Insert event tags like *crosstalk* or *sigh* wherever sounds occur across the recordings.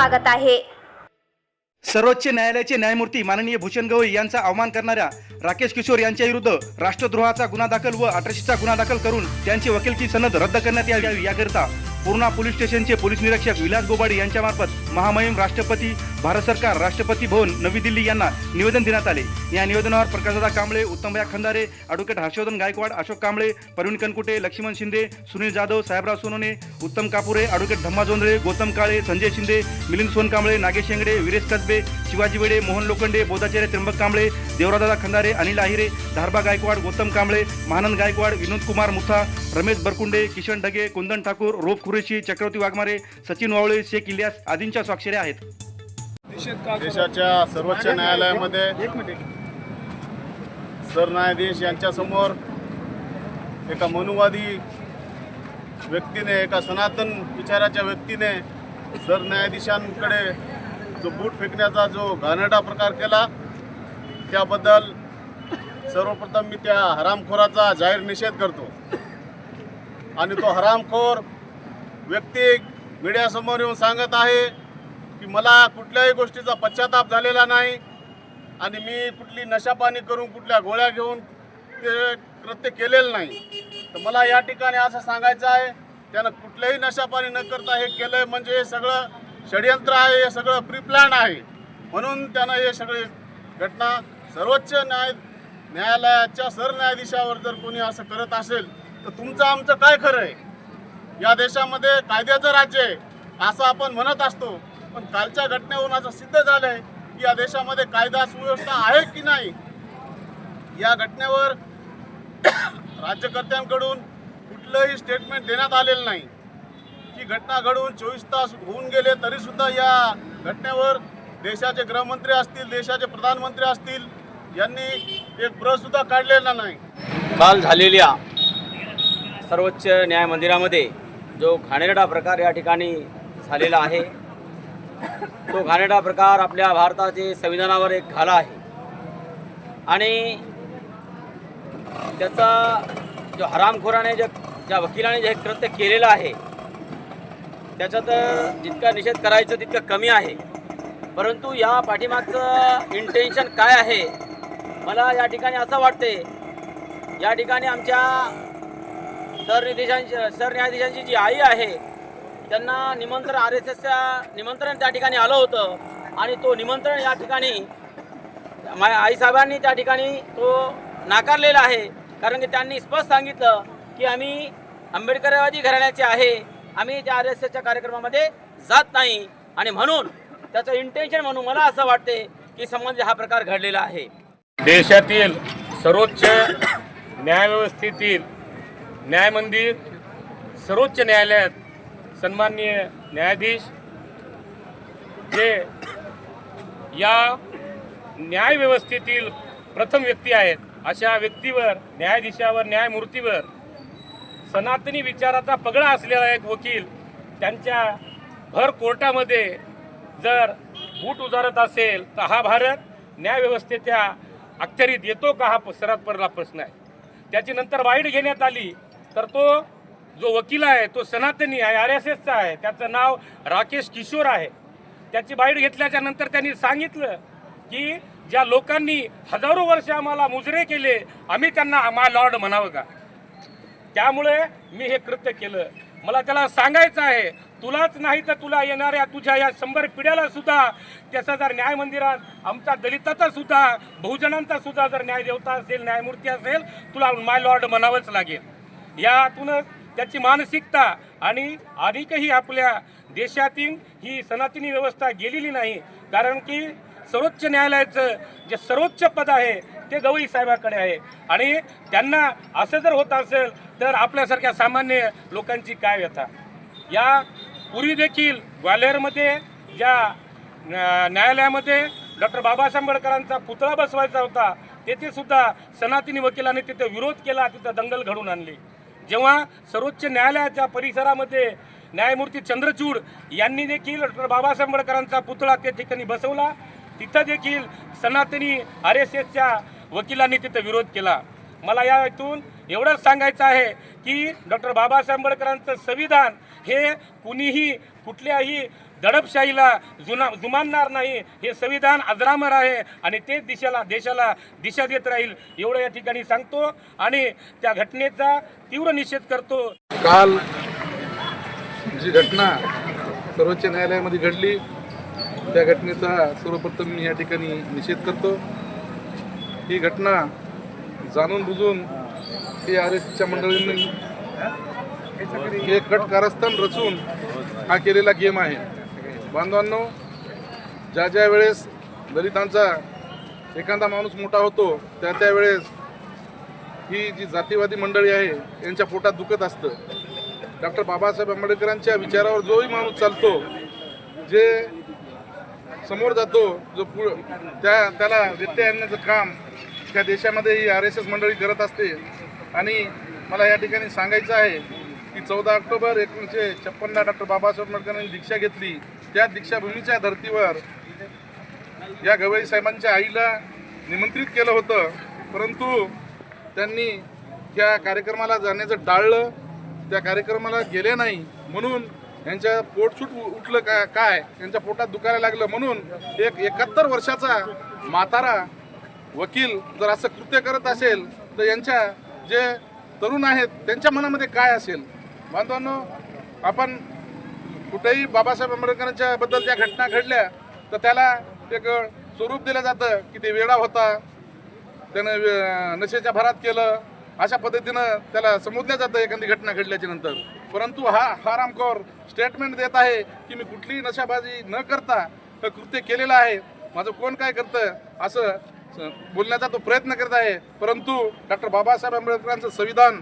स्वागत आहे. सर्वोच्च न्यायालयाचे न्यायमूर्ती माननीय भूषण गवई यांचा अवमान करणाऱ्या राकेश किशोर यांच्या विरुद्ध राष्ट्रद्रोहाचा गुन्हा दाखल व अठराशेचा गुन्हा दाखल करून त्यांची वकिलकी सनद रद्द करण्यात यावी याकरिता पूर्णा पोलीस स्टेशनचे पोलीस निरीक्षक विलास गोबाडी यांच्यामार्फत महामहिम राष्ट्रपती भारत सरकार राष्ट्रपती भवन नवी दिल्ली यांना निवेदन देण्यात आले. या निवेदनावर प्रकाशदादा कांबळे उत्तमया खंदारे ॲडव्होकेट हर्षवर्धन गायकवाड अशोक कांबळे प्रवीण कनकुटे लक्ष्मण शिंदे सुनील जाधव साहेबराव सोनोने उत्तम कापुरे ॲडव्होकेट धम्मा जोंधळे गौतम काळे संजय शिंदे मिलिंद सोनकांबळे नागेश शेंगडे विरेश कसबे शिवाजी वेडे मोहन लोखंडे बोधाचार्य त्र्यंबक कांबळे देवरादादा खंदारे अनिल आहिरे धारबा गायकवाड गौतम कांबळे महानंद गायकवाड विनोद कुमार मुथा रमेश बरकुंडे किशन ढगे कुंदन ठाकूर रोप कुरेशी चक्रवर्ती वाघमारे सचिन वावळे शेख इलियास आदींच्या स्वाक्षऱ्या आहेत. देशाच्या सर्वोच्च न्यायालयामध्ये सरन्यायाधीश यांच्यासमोर एका मनुवादी व्यक्तीने एका सनातन विचाराच्या व्यक्तीने सरन्यायाधीशांकडे जो बूट फेकण्याचा जो घाणेरडा प्रकार केला त्याबद्दल सर्वप्रथम मी त्या हरामखोराचा जाहीर निषेध करतो. आणि तो हरामखोर व्यक्ती मीडियासमोर येऊन सांगत आहे की मला कुठल्याही गोष्टीचा पश्चाताप झालेला नाही आणि मी कुठली नशापाणी करून कुठल्या गोळ्या घेऊन ते कृत्य केलेलं नाही. तर मला या ठिकाणी असं सांगायचं आहे त्यानं कुठलंही नशापाणी न करता हे केलं म्हणजे हे सगळं षडयंत्र आहे हे सगळं प्री प्लॅन आहे. म्हणून त्यानं हे सगळे घटना सर्वोच्च न्याय न्यायालयाच्या सरन्यायाधीशावर जर कोणी असं करत असेल तर तुमचं आमचं काय खरं आहे? या देशामध्ये कायद्याचं राज्य आहे असं आपण म्हणत असतो. पण कालच्या घटनेवरून असं सिद्ध झालंय की या देशामध्ये कायदा सुव्यवस्था आहे की नाही? या घटनेवर *coughs* राज्यकर्त्यांकडून कुठलंही स्टेटमेंट देण्यात आलेलं नाही. ही घटना घडून चोवीस तास होऊन गेले तरीसुद्धा या घटनेवर देशाचे गृहमंत्री असतील देशाचे प्रधानमंत्री असतील यांनी एक ब्रसुद्धा काढलेला नाही. काल झालेल्या सर्वोच्च न्याय मंदिरामध्ये जो घाणेरडा प्रकार या ठिकाणी झालेला आहे तो घाणेरडा प्रकार आपल्या भारताचे संविधानावर एक घाला आहे. आणि त्याचा जो हरामखोराने जे ज्या वकिलाने जे कृत्य केलेलं आहे त्याच्यात जितका निषेध करायचं तितकं कमी आहे. परंतु या पाठीमागचं इंटेन्शन काय आहे? मला या ठिकाणी असं वाटते या ठिकाणी आमच्या सरनिर्देशांची सरन्यायाधीशांची जी आई आहे त्यांना निमंत्रण आर एस एसच्या निमंत्रण त्या ठिकाणी आलं होतं. आणि तो निमंत्रण या ठिकाणी मा आईसाहेबांनी त्या ठिकाणी तो नाकारलेला आहे. कारण की त्यांनी स्पष्ट सांगितलं की आम्ही आंबेडकरवादी घराण्याचे आहे. आम्ही त्या आर एस एसच्या कार्यक्रमामध्ये जात नाही. आणि म्हणून त्याचं इंटेन्शन म्हणून मला असं वाटते की संबंधित हा प्रकार घडलेला आहे. देशातील सर्वोच्च न्यायव्यवस्थेतील न्यायमंदिर सर्वोच्च न्यायालयात सन्माननीय न्यायाधीश जे या न्यायव्यवस्थेतील प्रथम व्यक्ती आहेत अशा व्यक्तीवर न्यायाधीशावर न्यायमूर्तीवर सनातनी विचाराचा पगडा असलेला एक वकील त्यांच्या भर कोर्टामध्ये जर बूट उजारत असेल तर हा भारत न्यायव्यवस्थेच्या अखत्यारीत येतो का हा प- सर्वात पडला प्रश्न आहे. त्याची नंतर वाईट घेण्यात आली तर तो जो वकील आहे तो सनातनी आहे आर एस एसचा आहे त्याचं नाव राकेश किशोर आहे. त्याची बाईट घेतल्याच्या नंतर त्यांनी सांगितलं की ज्या लोकांनी हजारो वर्ष आम्हाला मुजरे केले आम्ही त्यांना माय लॉर्ड म्हणावं का? त्यामुळे मी हे कृत्य केलं. मला त्याला सांगायचं आहे तुलाच नाही तर तुला येणाऱ्या तुझ्या या शंभर पिढ्याला सुद्धा त्याचा जर न्याय मंदिरात आमचा दलिताचा सुद्धा बहुजनांचा सुद्धा जर न्याय देवता असेल न्यायमूर्ती असेल तुला माय लॉर्ड म्हणावंच लागेल. यातूनच त्याची मानसिकता आणि अधिकही आपल्या देशातील ही सनातनी व्यवस्था गेलेली नाही. कारण की सर्वोच्च न्यायालयाचं जे सर्वोच्च पद आहे ते गवई साहेबाकडे आहे. आणि त्यांना असं जर होत असेल तर आपल्यासारख्या सामान्य लोकांची काय व्यथा? या पूर्वी देखील ग्वाल्हेरमध्ये ज्या न्या- न्यायालयामध्ये डॉक्टर बाबासाहेब आंबेडकरांचा पुतळा बसवायचा होता तेथे सुद्धा सनातनी वकिलांनी तिथे विरोध केला तिथं दंगल घडून आणली. जेव्हा सर्वोच्च न्यायालयाच्या परिसरामध्ये न्यायमूर्ती चंद्रचूड यांनी देखील डॉक्टर बाबासाहेब आंबेडकरांचा पुतळा त्या ठिकाणी बसवला तिथं देखील सनातनी आर एस एसच्या वकिलांनी तिथं विरोध केला. मला या इथून एवढंच सांगायचं आहे की डॉक्टर बाबासाहेब आंबेडकरांचं संविधान हे कुणीही कुठल्याही दडपशाहीला जुना जुमानणार नाही. हे संविधान अजरामर आहे आणि तेच दिशेला देशाला दिशा देत राहील एवढं या ठिकाणी सांगतो आणि त्या घटनेचा तीव्र निषेध करतो. काल जी घटना सर्वोच्च न्यायालयामध्ये घडली त्या घटनेचा सर्वप्रथम मी या ठिकाणी निषेध करतो. ही घटना जाणून बुजून ही आर एस एसच्या मंडळींनी हे कट कारस्थान रचून हा केलेला गेम आहे. बांधवांनो ज्या ज्या वेळेस दलितांचा एखादा माणूस मोठा होतो त्या त्या वेळेस ही जी जातीवादी मंडळी आहे यांच्या पोटात दुखत असतं. डॉक्टर बाबासाहेब आंबेडकरांच्या विचारावर जोही माणूस चालतो जे समोर जातो जो पु त्या त्याला व्यत्यय आणण्याचं काम त्या देशामध्ये ही आर एस एस मंडळी करत असते. आणि मला या ठिकाणी सांगायचं आहे की चौदा ऑक्टोबर एकोणीसशे छप्पन्न डॉक्टर बाबासाहेब आंबेडकरांनी दीक्षा घेतली. त्या दीक्षाभूमीच्या धर्तीवर या गवई साहेबांच्या आईला निमंत्रित केलं होतं. परंतु त्यांनी त्या कार्यक्रमाला जाण्याचं टाळलं. त्या कार्यक्रमाला गेले नाही. म्हणून यांच्या पोटसूट उठलं का काय? यांच्या पोटात दुखायला लागलं म्हणून एक एकाहत्तर वर्षाचा म्हातारा वकील जर असं कृत्य करत असेल तर यांच्या जे तरुण आहेत त्यांच्या मनामध्ये काय असेल? बांधवांनो आपण कुठेही बाबासाहेब आंबेडकरांच्या बद्दल ज्या घटना घडल्या तर त्याला एक स्वरूप दिलं जातं की ते वेडा होता. त्यानं नशेच्या भरात केलं. अशा पद्धतीनं त्याला समजलं जातं एखादी घटना घडल्याच्या नंतर. परंतु हा हा रामकौर स्टेटमेंट देत आहे की मी कुठलीही नशाबाजी न करता हे कृत्य केलेलं आहे. माझं कोण काय करतं असं स- बोलण्याचा तो प्रयत्न करत आहे. परंतु डॉक्टर बाबासाहेब आंबेडकरांचं संविधान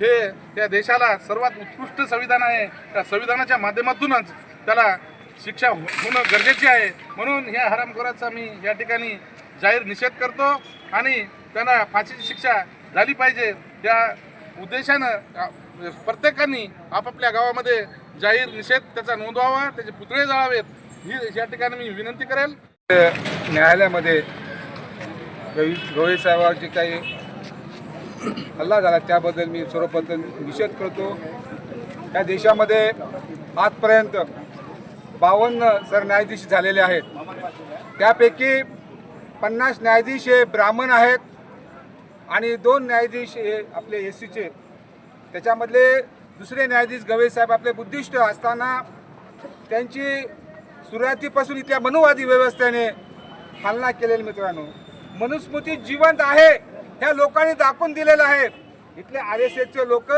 हे त्या देशाला सर्वात उत्कृष्ट संविधान आहे. त्या संविधानाच्या माध्यमातूनच त्याला शिक्षा हो- होणं गरजेचे आहे. म्हणून ह्या हरामखोराचा मी या ठिकाणी जाहीर निषेध करतो आणि त्यांना फाशीची शिक्षा झाली पाहिजे. त्या उद्देशानं अ, प्रत्येकाने आपापल्या गावामध्ये जाहीर निषेध त्याचा नोंदवावा त्याचे पुतळे जाळावेत ही या ठिकाणी मी विनंती करेल. न्यायालयामध्ये गवी गवई साहेबांवर काही हल्ला झाला त्याबद्दल मी सर्वप्रथम निषेध करतो. या देशामध्ये आजपर्यंत बावन्न सरन्यायाधीश झालेले आहेत. त्यापैकी पन्नास न्यायाधीश हे ब्राह्मण आहेत आणि दोन न्यायाधीश हे आपले एस सीचे. त्याच्यामधले दुसरे न्यायाधीश गवेसाहेब आपले बुद्धिस्ट असताना त्यांची सुरुवातीपासून इथल्या मनुवादी व्यवस्थेने हालना केलेली मित्रांनो. मनुस्मृती जिवंत आहे. ह्या लोकांनी दाखवून दिलेलं आहे. इथले आर एस एसचे लोक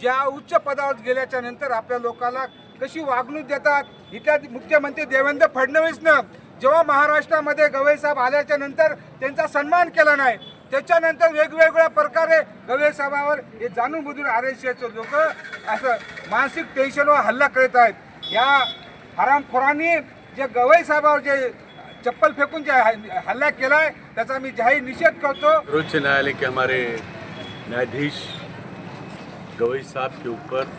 ज्या उच्च पदावर गेल्याच्यानंतर आपल्या लोकांना कशी वागणूक देतात इथल्या मुख्यमंत्री देवेंद्र फडणवीसनं जेव्हा महाराष्ट्रामध्ये गवईसाहेब आल्याच्यानंतर त्यांचा सन्मान केला नाही त्याच्यानंतर वेगवेगळ्या प्रकारे गवईसाहेबावर हे जाणून बुजून आर एस एसचे लोक असं मानसिक टेन्शनवर हल्ला करत आहेत. या हरामखोरांनी जे गवईसाहेबावर जे चप्पल फेकून जे हल्ला हल्ला आहे निषेध करतो. सर्वोच्च न्यायालय के हमारे न्यायाधीश गवई साहब के ऊपर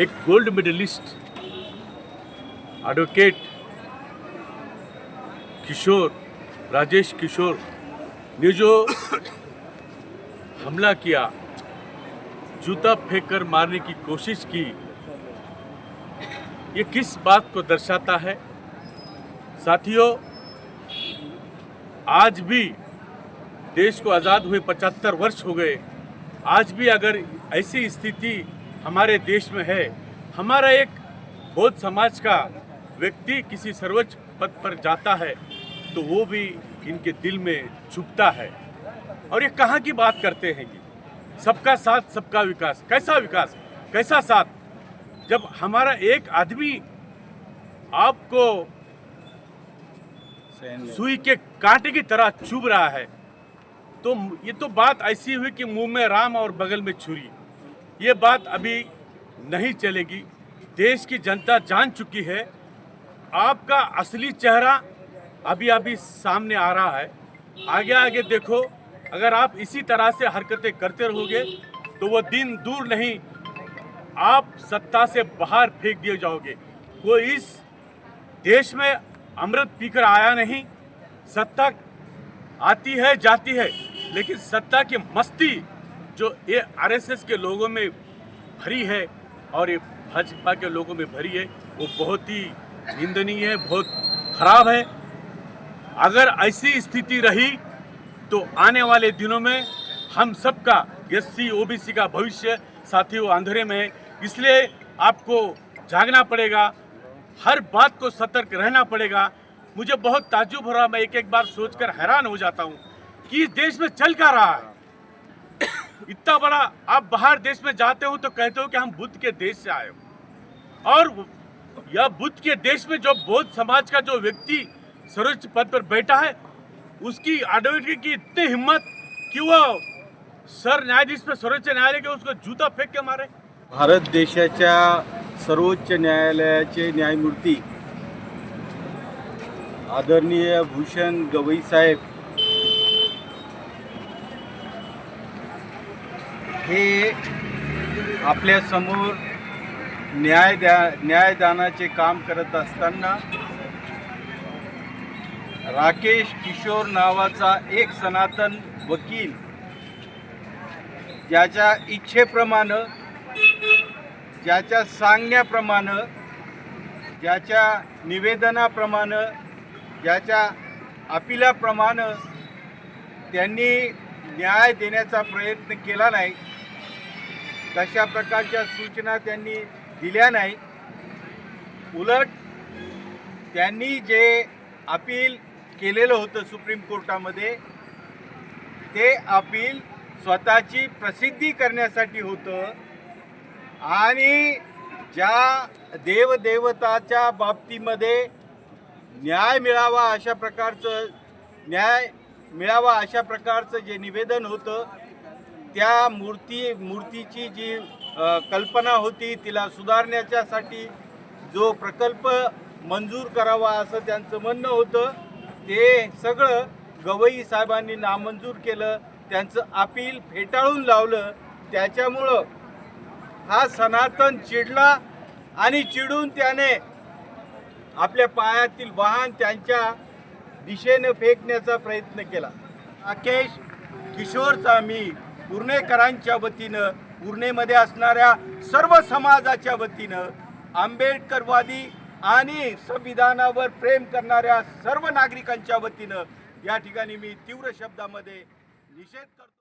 एक gold medalist advocate Kishore, Rajesh Kishore, ने जो हमला किया, जूता फेंककर मारने की कोशिश की, ये किस बात को दर्शाता है? साथियों आज भी देश को आज़ाद हुए पचहत्तर वर्ष हो गए। आज भी अगर ऐसी स्थिति हमारे देश में है, हमारा एक बौद्ध समाज का व्यक्ति किसी सर्वोच्च पद पर जाता है तो वो भी इनके दिल में छुपता है। और ये कहाँ की बात करते हैं ये? सबका साथ, सबका विकास। कैसा विकास? कैसा साथ? जब हमारा एक आदमी आपको सुई के कांटे की तरह चुभ रहा है। तो ये तो बात ऐसी हुई कि मुँह में राम और बगल में छुरी। ये बात अभी नहीं चलेगी। देश की जनता जान चुकी है। आपका असली चेहरा अभी अभी सामने आ रहा है। आगे आगे देखो, अगर आप इसी तरह से हरकतें करते रहोगे तो वो दिन दूर नहीं, आप सत्ता से बाहर फेंक दिए जाओगे। कोई इस देश में अमृत पीकर आया नहीं, सत्ता आती है, जाती है, लेकिन सत्ता की मस्ती जो ये आरएसएस के लोगों में भरी है और ये भाजपा के लोगों में भरी है, वो बहुत ही निंदनीय है, बहुत खराब है। अगर ऐसी स्थिति रही तो आने वाले दिनों में हम सबका S C O B C का भविष्य साथियों, अंधेरे में है। इसलिए आपको जागना पड़ेगा हर बात को सतर्क रहना पड़ेगा। मुझे बहुत ताजुब हो रहा मैं एक एक बार सोचकर हैरान हो जाता हूँ कि इस देश में चल क्या रहा है। इतना बड़ा, आप बाहर देश में जाते हो तो कहते हो कि हम बुद्ध के देश से आए हो। और यह बुद्ध के देश में जो बौद्ध समाज का जो व्यक्ति सर्वोच्च पद पर बैठा है, उसकी एडवोकेट की इतनी हिम्मत कि वो सर न्यायाधीश पे सर्वोच्च न्यायालय के उसको जूता फेंक के मारे। भारत देशाच्या सर्वोच्च न्यायालयाचे न्यायमूर्ती आदरणीय भूषण गवई साहेब हे आपल्यासमोर न्याय द्या न्यायदानाचे काम करत असताना राकेश किशोर नावाचा एक सनातन वकील ज्याच्या इच्छेप्रमाणे ज्याच्या सांगण्याप्रमाणे ज्याच्या निवेदनाप्रमाणे ज्याच्या अपिलाप्रमाणे त्यांनी न्याय देण्याचा प्रयत्न केला नाही तशा प्रकारच्या सूचना त्यांनी दिल्या नाही. उलट त्यांनी जे अपील केलेलं होतं सुप्रीम कोर्टामध्ये ते अपील स्वतःची प्रसिद्धी करण्यासाठी होतं. आणि ज्या देवदेवताच्या बाबतीमध्ये न्याय मिळावा अशा प्रकारचं न्याय मिळावा अशा प्रकारचं जे निवेदन होतं त्या मूर्ती मूर्तीची जी कल्पना होती तिला सुधारण्याच्यासाठी जो प्रकल्प मंजूर करावा असं त्यांचं म्हणणं होतं ते सगळं गवई साहेबांनी नामंजूर केलं त्यांचं अपील फेटाळून लावलं त्याच्यामुळं हा सनातन चिडला आणि चिडून त्याने आपल्या पायातील वाहन त्यांच्या दिशेनं फेकण्याचा प्रयत्न केला. राकेश किशोरचा मी पुर्णेकरांच्या वतीनं पुर्णेमध्ये असणाऱ्या सर्व समाजाच्या वतीनं आंबेडकरवादी आणि संविधानावर प्रेम करणाऱ्या सर्व नागरिकांच्या वतीनं या ठिकाणी मी तीव्र शब्दामध्ये निषेध करतो.